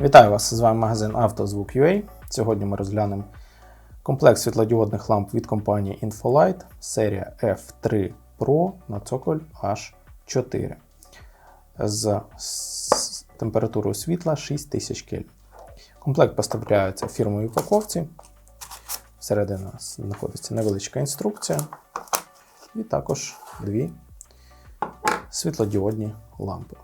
Вітаю вас! З вами магазин «Автозвук.UA». Сьогодні ми розглянемо комплект світлодіодних ламп від компанії Infolight серія F3 Pro на цоколь H4 з температурою світла 6000 Кельвін. Комплект поставляється в упаковці. Всередині нас знаходиться невеличка інструкція і також дві світлодіодні лампи.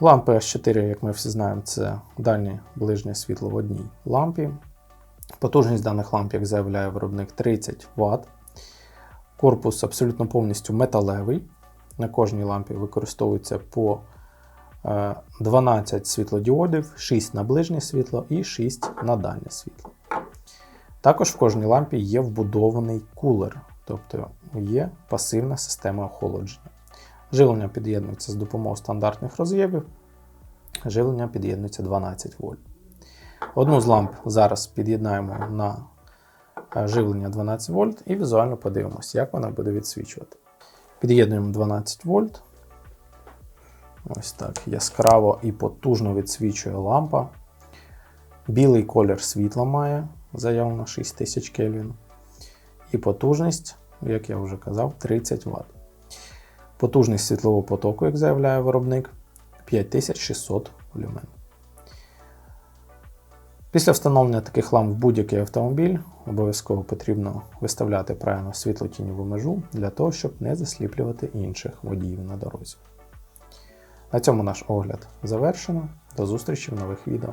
Лампи H4, як ми всі знаємо, це дальнє ближнє світло в одній лампі. Потужність даних ламп, як заявляє виробник, 30 Вт. Корпус абсолютно повністю металевий. На кожній лампі використовується по е, 12 світлодіодів, 6 на ближнє світло і 6 на дальнє світло. Також в кожній лампі є вбудований кулер, тобто є пасивна система охолодження. Живлення під'єднується з допомогою стандартних роз'ємів. Живлення під'єднується 12 вольт. Одну з ламп зараз під'єднаємо на е, живлення 12 вольт і візуально подивимося, як вона буде відсвічувати. Під'єднуємо 12 вольт. Ось так яскраво і потужно відсвічує лампа. Білий колір світла має заявлено 6000 Кельвін. І потужність, як я вже казав, 30 Вт. Потужність світлового потоку, як заявляє виробник, 5600 люмен. Після встановлення таких ламп в будь-який автомобіль обов'язково потрібно виставляти правильно світлотіньову межу для того, щоб не засліплювати інших водіїв на дорозі. На цьому наш огляд завершено. До зустрічі в нових відео.